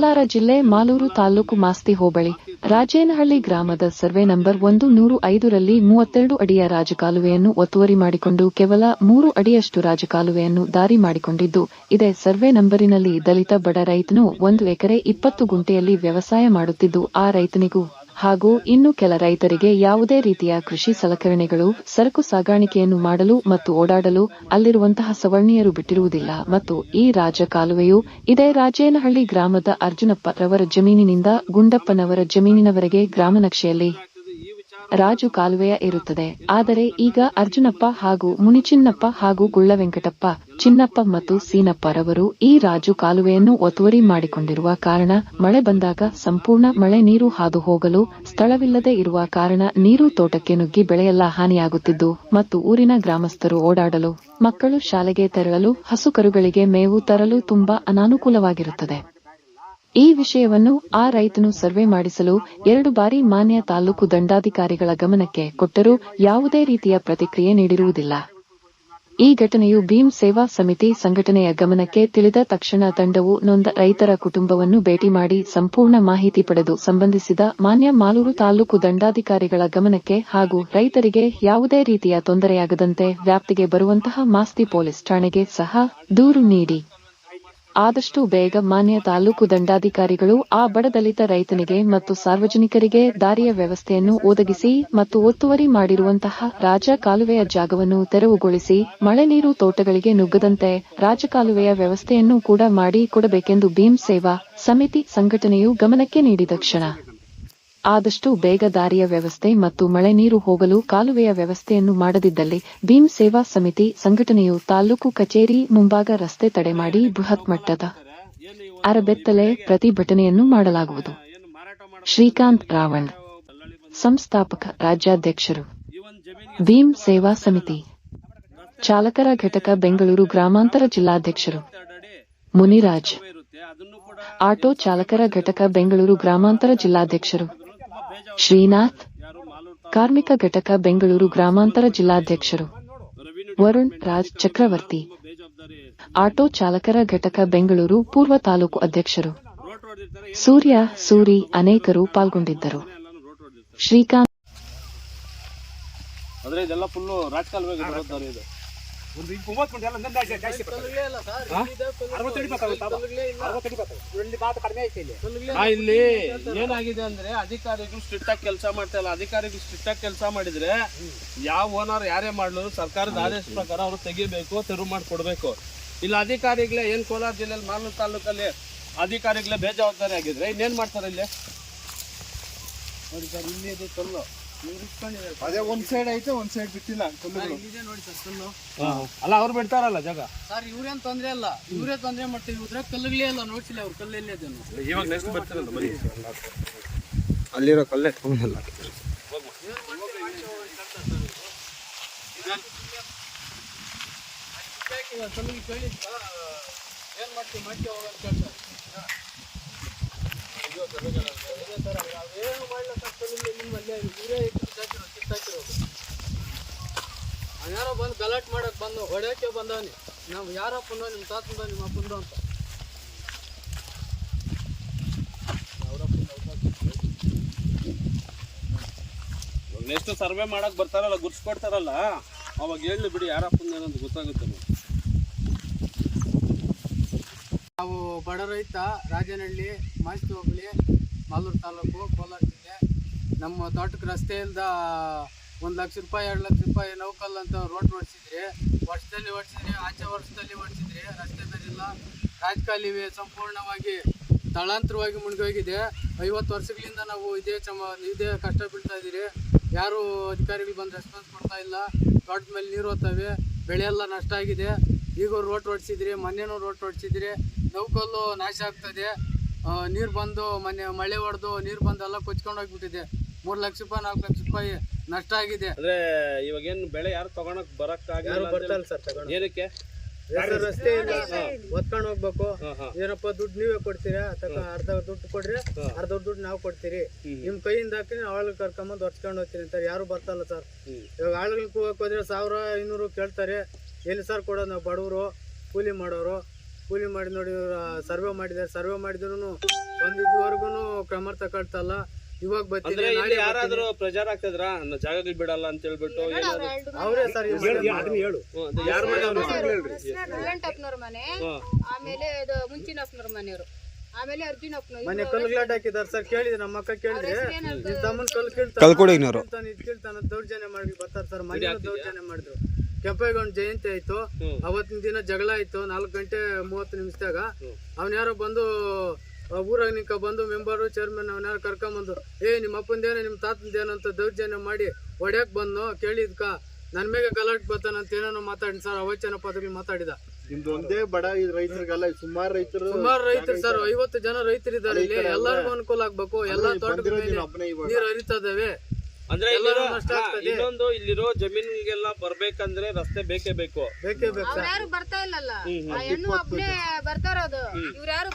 ಕೋಲಾರ ಜಿಲ್ಲೆ ಮಾಲೂರು ತಾಲೂಕು ಮಾಸ್ತಿ ಹೋಬಳಿ, ರಾಜೇನಹಳ್ಳಿ ಗ್ರಾಮದ survey number ಒಂದು ನೂರು ಐದರಲ್ಲಿ ಮೂವತ್ತೆರಡು ಅಡಿಯ ರಾಜಕಾಲುವೆಯನ್ನು ಒತ್ತುವರಿ ಮಾಡಿಕೊಂಡು ಕೇವಲ ಮೂರು ಅಡಿಯಷ್ಟು ರಾಜಕಾಲುವೆಯನ್ನು ದಾರಿ ಮಾಡಿಕೊಂಡಿದ್ದು, ಇದೇ ಸರ್ವೆ ನಂಬರಿನಲ್ಲಿ ದಲಿತ ಬಡ ರೈತನು ಒಂದು ಎಕರೆ ಇಪ್ಪತ್ತು ಗುಂಟೆಯಲ್ಲಿ ವ್ಯವಸಾಯ ಮಾಡುತ್ತಿದ್ದು, ಆ ರೈತನಿಗೂ ಹಾಗೂ ಇನ್ನು ಕೆಲ ರೈತರಿಗೆ ಯಾವುದೇ ರೀತಿಯ ಕೃಷಿ ಸಲಕರಣೆಗಳು, ಸರಕು ಸಾಗಾಣಿಕೆಯನ್ನು ಮಾಡಲು ಮತ್ತು ಓಡಾಡಲು ಅಲ್ಲಿರುವಂತಹ ಸವರ್ಣೀಯರು ಬಿಟ್ಟಿರುವುದಿಲ್ಲ. ಮತ್ತು ಈ ರಾಜ ಕಾಲುವೆಯು ಇದೇ ರಾಜೇನಹಳ್ಳಿ ಗ್ರಾಮದ ಅರ್ಜುನಪ್ಪ ರವರ ಜಮೀನಿನಿಂದ ಗುಂಡಪ್ಪನವರ ಜಮೀನಿನವರೆಗೆ ಗ್ರಾಮನಕ್ಷೆಯಲ್ಲಿ ರಾಜು ಕಾಲುವೆಯ ಇರುತ್ತದೆ ಆದರೆ ಈಗ ಅರ್ಜುನಪ್ಪ ಹಾಗೂ ಮುನಿಚಿನ್ನಪ್ಪ ಹಾಗೂ ಗುಳ್ಳ ವೆಂಕಟಪ್ಪ ಚಿನ್ನಪ್ಪ ಮತ್ತು ಸೀನಪ್ಪರವರು ಈ ರಾಜು ಕಾಲುವೆಯನ್ನು ಒತ್ತುವರಿ ಮಾಡಿಕೊಂಡಿರುವ ಕಾರಣ ಮಳೆ ಬಂದಾಗ ಸಂಪೂರ್ಣ ಮಳೆ ನೀರು ಹಾದು ಹೋಗಲು ಸ್ಥಳವಿಲ್ಲದೆ ಇರುವ ಕಾರಣ ನೀರು ತೋಟಕ್ಕೆ ನುಗ್ಗಿ ಬೆಳೆಯೆಲ್ಲ ಹಾನಿಯಾಗುತ್ತಿದ್ದು ಮತ್ತು ಊರಿನ ಗ್ರಾಮಸ್ಥರು ಓಡಾಡಲು, ಮಕ್ಕಳು ಶಾಲೆಗೆ ತೆರಳಲು ಹಸುಕರುಗಳಿಗೆ ಮೇವು ತರಲು ತುಂಬಾ ಅನಾನುಕೂಲವಾಗಿರುತ್ತದೆ. ಈ ವಿಷಯವನ್ನು ಆ ರೈತನು ಸರ್ವೆ ಮಾಡಿಸಲು ಎರಡು ಬಾರಿ ಮಾನ್ಯ ತಾಲೂಕು ದಂಡಾಧಿಕಾರಿಗಳ ಗಮನಕ್ಕೆ ಕೊಟ್ಟರೂ ಯಾವುದೇ ರೀತಿಯ ಪ್ರತಿಕ್ರಿಯೆ ನೀಡಿರುವುದಿಲ್ಲ. ಈ ಘಟನೆಯು ಭೀಮ್ ಸೇವಾ ಸಮಿತಿ ಸಂಘಟನೆಯ ಗಮನಕ್ಕೆ ತಿಳಿದ ತಕ್ಷಣ ತಂಡವು ನೊಂದ ರೈತರ ಕುಟುಂಬವನ್ನು ಭೇಟಿ ಮಾಡಿ ಸಂಪೂರ್ಣ ಮಾಹಿತಿ ಪಡೆದು ಸಂಬಂಧಿಸಿದ ಮಾನ್ಯ ಮಾಲೂರು ತಾಲೂಕು ದಂಡಾಧಿಕಾರಿಗಳ ಗಮನಕ್ಕೆ ಹಾಗೂ ರೈತರಿಗೆ ಯಾವುದೇ ರೀತಿಯ ತೊಂದರೆಯಾಗದಂತೆ ವ್ಯಾಪ್ತಿಗೆ ಬರುವಂತಹ ಮಾಸ್ತಿ ಪೊಲೀಸ್ ಠಾಣೆಗೆ ಸಹ ದೂರು ನೀಡಿ. ಆದಷ್ಟು ಬೇಗ ಮಾನ್ಯ ತಾಲೂಕು ದಂಡಾಧಿಕಾರಿಗಳು ಆ ಬಡದಲಿತ ರೈತನಿಗೆ ಮತ್ತು ಸಾರ್ವಜನಿಕರಿಗೆ ದಾರಿಯ ವ್ಯವಸ್ಥೆಯನ್ನು ಒದಗಿಸಿ ಮತ್ತು ಒತ್ತುವರಿ ಮಾಡಿರುವಂತಹ ರಾಜ ಕಾಲುವೆಯ ಜಾಗವನ್ನು ತೆರವುಗೊಳಿಸಿ ಮಳೆ ನೀರು ತೋಟಗಳಿಗೆ ನುಗ್ಗದಂತೆ ರಾಜಕಾಲುವೆಯ ವ್ಯವಸ್ಥೆಯನ್ನು ಕೂಡ ಮಾಡಿ ಕೊಡಬೇಕೆಂದು ಭೀಮ್ ಸೇವಾ ಸಮಿತಿ ಸಂಘಟನೆಯು ಗಮನಕ್ಕೆ ನೀಡಿದ ಕ್ಷಣ. ಆದಷ್ಟು ಬೇಗ ದಾರಿಯ ವ್ಯವಸ್ಥೆ ಮತ್ತು ಮಳೆ ನೀರು ಹೋಗಲು ಕಾಲುವೆಯ ವ್ಯವಸ್ಥೆಯನ್ನು ಮಾಡದಿದ್ದಲ್ಲಿ ಭೀಮ್ ಸೇವಾ ಸಮಿತಿ ಸಂಘಟನೆಯು ತಾಲೂಕು ಕಚೇರಿ ಮುಂಭಾಗ ರಸ್ತೆ ತಡೆ ಮಾಡಿ ಬೃಹತ್ ಮಟ್ಟದ ಅರಬೆತ್ತಲೆ ಪ್ರತಿಭಟನೆಯನ್ನು ಮಾಡಲಾಗುವುದು. ಶ್ರೀಕಾಂತ್ ರಾವಣ್, ಸಂಸ್ಥಾಪಕ, ರಾಜ್ಯಾಧ್ಯಕ್ಷರು. ಭೀಮ್ ಸೇವಾ ಸಮಿತಿ ಚಾಲಕರ ಘಟಕ ಬೆಂಗಳೂರು ಗ್ರಾಮಾಂತರ ಜಿಲ್ಲಾಧ್ಯಕ್ಷರು. ಮುನಿರಾಜ್, ಆಟೋ ಚಾಲಕರ ಘಟಕ ಬೆಂಗಳೂರು ಗ್ರಾಮಾಂತರ ಜಿಲ್ಲಾಧ್ಯಕ್ಷರು. ಶ್ರೀನಾಥ್, ಕಾರ್ಮಿಕ ಘಟಕ ಬೆಂಗಳೂರು ಗ್ರಾಮಾಂತರ ಜಿಲ್ಲಾಧ್ಯಕ್ಷರು. ವರುಣ್ ರಾಜ್ ಚಕ್ರವರ್ತಿ, ಆಟೋ ಚಾಲಕರ ಘಟಕ ಬೆಂಗಳೂರು ಪೂರ್ವ ತಾಲೂಕು ಅಧ್ಯಕ್ಷರು. ಸೂರ್ಯ, ಸೂರಿ ಅನೇಕರು ಪಾಲ್ಗೊಂಡಿದ್ದರು. ಶ್ರೀಕಾಂತ್ ಒಂದು ಈಗ ಮೂವತ್ತು ಗಂಟೆ ಎಲ್ಲ ನಂದು ಜಾಸ್ತಿ ಕಡಿಮೆ ಐತೆ ಇಲ್ಲಿ. ಆ, ಇಲ್ಲಿ. ಏನಾಗಿದೆ ಅಂದ್ರೆ ಅಧಿಕಾರಿಗಳು ಸ್ಟ್ರಿಕ್ಟ್ ಆಗಿ ಕೆಲಸ ಮಾಡ್ತಾ ಇಲ್ಲ. ಅಧಿಕಾರಿಗಳು ಸ್ಟ್ರಿಕ್ಟ್ ಆಗಿ ಕೆಲಸ ಮಾಡಿದ್ರೆ ಯಾವ ಓನರ್ ಯಾರೇ ಮಾಡ್ಲು ಸರ್ಕಾರದ ಆದೇಶ ಪ್ರಕಾರ ಅವ್ರು ತೆಗಿಬೇಕು ತೆರವು ಮಾಡ್ಕೊಡ್ಬೇಕು. ಇಲ್ಲ ಅಧಿಕಾರಿಗಳೇ ಏನ್ ಕೋಲಾರ ಜಿಲ್ಲೆಯಲ್ಲಿ ಮಾಲೂರು ತಾಲೂಕಲ್ಲಿ ಅಧಿಕಾರಿಗಳೇ ಬೇಜವಾಬ್ದಾರಿ ಆಗಿದ್ರೆ ಇನ್ನೇನ್ ಮಾಡ್ತಾರೆ ಇಲ್ಲಿ? ನೋಡಿ ಸರ್ ಇಲ್ಲಿ ಇದು ಕಲ್ಲು. ಅದೇ ಒಂದ್ ಸೈಡ್ ಐತೆ ಒಂದ್ ಸೈಡ್ ಬಿಟ್ಟಿಲ್ಲ ಕಲ್ಲುಗಳು. ಹಾ. ಅಲ್ಲ ಅವ್ರು ಬಿಡ್ತಾರಲ್ಲ ಜಾಗ? ಸರ್ ಇವ್ರೇನ್ ತೊಂದ್ರೆ ಅಲ್ಲ. ಇವರೇ ತೊಂದ್ರೆ ಮಾಡ್ತೀವಿ ಇವ್ರ ಕಲ್ಲುಗಳೇ ಅಲ್ಲ ನೋಡ್ಸಿಲ್ಲ ಅವ್ರು ಕಲ್ಲೆಲ್ಲಿ ಅದನ್ನು ಇವಾಗ ನೆಕ್ಸ್ಟ್ ಬರ್ತಿರಲ್ಲ ಬರೀ ಅಲ್ಲಿರೋ ಕಲ್ಲೇ ಎತ್ಕೊಂಡಲ್ಲ ಕಲ್ಲಿಗೆ ಕೇಳಿ ಏನ್ ಮಾಡ್ತೀವಿ ಮಾಡ್ತೀವಿ ಅವಾಗ ಅಂತ ಕೇಳ್ತಾರೆ ಯಾರೋ ಬಂದು ಗಲಾಟೆ ಮಾಡಕ್ ಬಂದು ಹೊಡೆಯಕ್ಕೆ ಬಂದವನಿ ನಾವು ಯಾರಪ್ಪನೋ ನಿಮ್ಮ ತಾತಂದೋ ನಿಮ್ಮ ಅಪ್ಪಂದ ಅಂತ ನೆಕ್ಸ್ಟ್ ಸರ್ವೆ ಮಾಡಕ್ ಬರ್ತಾರಲ್ಲ ಗುರ್ಸ್ಕೊಡ್ತಾರಲ್ಲ ಅವಾಗ ಹೇಳಿ ಬಿಡಿ ಯಾರಪ್ಪಂದ ಏನಂತ ಗೊತ್ತಾಗುತ್ತೆ. ನಾವು ಬಡ ರೈತ ರಾಜನಹಳ್ಳಿ ಮಾಸ್ತಿ ಹೋಬಳಿ ಮಾಲೂರು ತಾಲೂಕು ಕೋಲಾರ ಜಿಲ್ಲೆ. ನಮ್ಮ ತೋಟಕ್ಕೆ ರಸ್ತೆಯಿಂದ ಒಂದು ಲಕ್ಷ ರೂಪಾಯಿ, ಎರಡು ಲಕ್ಷ ರೂಪಾಯಿ ನೌಕಲ್ ಅಂತ ರೋಡ್ ಹೊಡ್ಸಿದ್ರಿ ವರ್ಷದಲ್ಲಿ ಓಡಿಸಿದ್ರಿ, ಆಚೆ ವರ್ಷದಲ್ಲಿ ಓಡಿಸಿದ್ರಿ. ರಸ್ತೆ ಬೇರಿಲ್ಲ ರಾಜಕಾಲಿ ಸಂಪೂರ್ಣವಾಗಿ ತಳಾಂತರವಾಗಿ ಮುಳುಗೋಗಿದೆ. ಐವತ್ತು ವರ್ಷಗಳಿಂದ ನಾವು ಇದೇ ಚಮ, ಇದೇ ಕಷ್ಟ ಬೀಳ್ತಾ ಇದ್ದೀರಿ. ಯಾರು ಅಧಿಕಾರಿಗಳು ಬಂದು ರೆಸ್ಪಾನ್ಸ್ ಕೊಡ್ತಾ ಇಲ್ಲ. ತೋಟದ ಮೇಲೆ ನೀರು ಹೋಗ್ತವೆ ಬೆಳೆ ಎಲ್ಲ ನಷ್ಟ ಆಗಿದೆ. ಈಗ ರೋಟ್ ಹೊಡ್ಸಿದ್ರಿ ಮೊನ್ನೆನೂ ರೋಡ್ ಹೊಡ್ಸಿದ್ರಿ ನೌಕಲ್ಲು ನಾಶ ಆಗ್ತದೆ. ನೀರು ಬಂದು ಮನೆ ಮಳೆ ಹೊಡೆದು ನೀರು ಬಂದು ಎಲ್ಲ ಕೊಚ್ಕೊಂಡು ಹೋಗ್ಬಿಟ್ಟಿದೆ. ಮೂರು ಲಕ್ಷ ರೂಪಾಯಿ ನಾಲ್ಕು ಲಕ್ಷ ರೂಪಾಯಿ ನಷ್ಟ ಆಗಿದೆ. ಅಂದ್ರೆ ಇವಾಗ ಏನು ಬೆಳೆ ಯಾರು ತಗೊಳಕ್ ಬರಕ್ ಯಾರು ಬರ್ತಾಯಿಲ್ಲ ಸರ್ ತಗೊಂಡು ಏನಕ್ಕೆ? ರಸ್ತೆ ಇಲ್ಲ ಒತ್ಕೊಂಡು ಹೋಗ್ಬೇಕು. ಏನಪ್ಪ ದುಡ್ಡು ನೀವೇ ಕೊಡ್ತೀರಾ? ಅರ್ಧ ದುಡ್ಡು ಕೊಡ್ರಿ ಅರ್ಧ ದುಡ್ಡು ನಾವು ಕೊಡ್ತೀರಿ. ನಿಮ್ ಕೈಯಿಂದ ಹಾಕಿ ಆಳುಗಳು ಕರ್ಕೊಂಬಂದು ಹೊರ್ಸ್ಕೊಂಡು ಹೋಗ್ತೀನಿ ಅಂತಾರೆ. ಯಾರು ಬರ್ತಲ್ಲ ಸರ್. ಇವಾಗ ಆಳುಗಳಿಗೆ ಹೋಗೋಕೆ ಹೋದ್ರೆ ಸಾವಿರ ಐನೂರು ಕೇಳ್ತಾರೆ. ಎಲ್ಲಿ ಸರ್ ಕೊಡೋದು ನಾವು ಬಡವರು ಕೂಲಿ ಮಾಡೋರು? ಕೂಲಿ ಮಾಡಿ ನೋಡಿ ಸರ್ವೆ ಮಾಡಿದ್ದಾರೆ. ಸರ್ವೆ ಮಾಡಿದ್ರು ಒಂದ್ ಇದುವರೆಗೂ ಕ್ರಮ ತಗೊಳ್ತಲ್ಲ ಇವಾಗ ಅಂದ್ರೆ ಬರ್ತೀನಿ ಇಲ್ಲಿ ನಾಳೆ ಯಾರಾದ್ರೂ ಪ್ರಚಾರ ಆಗ್ತದ್ರ? ಜಾಗಗಳು ಬಿಡಲ್ಲ ಅಂತ ಹೇಳ್ಬಿಟ್ಟು ಅವರೇ ಸರ್ ಹೇಳು ಯಾರ ಯಾರ್ ಮನೆ. ಆಮೇಲೆ ಇದು ಮುಂಚಿನಪ್ಪನವ್ರ ಮನೆಯವರು. ಆಮೇಲೆ ಅರ್ಜುನ್ ಮನೆ ಕಲ್ಗ್ಲಾಟ್ ಹಾಕಿದಾರೆ ಸರ್ ಕೇಳಿದ್ರೆ ನಮ್ಮ ಅಕ್ಕ ಕೇಳಿದ್ರೆ ತಮ್ಮನ್ ಕಲ್ ಕಲ್ಕೊಡಿಗ್ನವ್ರು. ಕೇಳ್ತಾನ ದೌರ್ಜನ್ಯ ಮಾಡಿ ಬರ್ತಾರೆ ಸರ್. ಮನೆ ದೌರ್ಜನ್ಯ ಮಾಡಿದ್ರು. ಕೆಂಪೇಗೌಡ ಜಯಂತಿ ಆಯ್ತು. ಅವತ್ತಿನ ದಿನ ಜಗಳ ಆಯ್ತು. ನಾಲ್ಕು ಗಂಟೆ ಮೂವತ್ತು ನಿಮಿಷದಾಗ. ಅವ್ನ ಯಾರೋ ಬಂದು ಊರಾಗ ನಿಂಕ ಬಂದು ಮೆಂಬರು ಚೇರ್ಮನ್ ಅವನ ಯಾರು ಕರ್ಕೊಂಬಂದು ಏ ನಿಮ್ಮ ಅಪ್ಪಂದೇನೋ ನಿಮ್ಮ ತಾತಂದೇನೋ ಅಂತ ದೌರ್ಜನ್ಯ ಮಾಡಿ ಒಡ್ಯಾಕ್ ಬಂದು ಕೇಳಿದ್ಕ ನನ್ ಮೇಲೆ ಗಲಾಟ್ ಬರ್ತಾನಂತ ಏನೇನೋ ಮಾತಾಡಿ ಸರ್ ಅವಚನ ಪದಗಳು ಮಾತಾಡಿದ. ನಿಮ್ದು ಒಂದೇ ಬಡ ರೈತರಿಗಲ್ಲ ಸುಮಾರು ರೈತರು ಸುಮಾರು ರೈತರು ಸರ್ ಐವತ್ತು ಜನ ರೈತರಿದ್ದಾರೆ ಇಲ್ಲಿ. ಎಲ್ಲರಿಗೂ ಅನುಕೂಲ ಆಗ್ಬೇಕು. ಎಲ್ಲಾ ತೋಟದ ನೀರು ಹರಿತಾ ನೀನು ಅಂದ್ರೆ ಇನ್ನೊಂದು ಇಲ್ಲಿರೋ ಜಮೀನಿಗೆಲ್ಲ ಬರ್ಬೇಕಂದ್ರೆ ರಸ್ತೆ ಬೇಕೇ ಬೇಕು. ಬೇಕೇ ಬೇಕು? ಯಾರು ಬರ್ತಾ ಇಲ್ಲಲ್ಲ? ಆ ಹೆಣ್ಣು ಒಬ್ನೇ ಬರ್ತಾರೋದು ಇವ್ರು ಯಾರು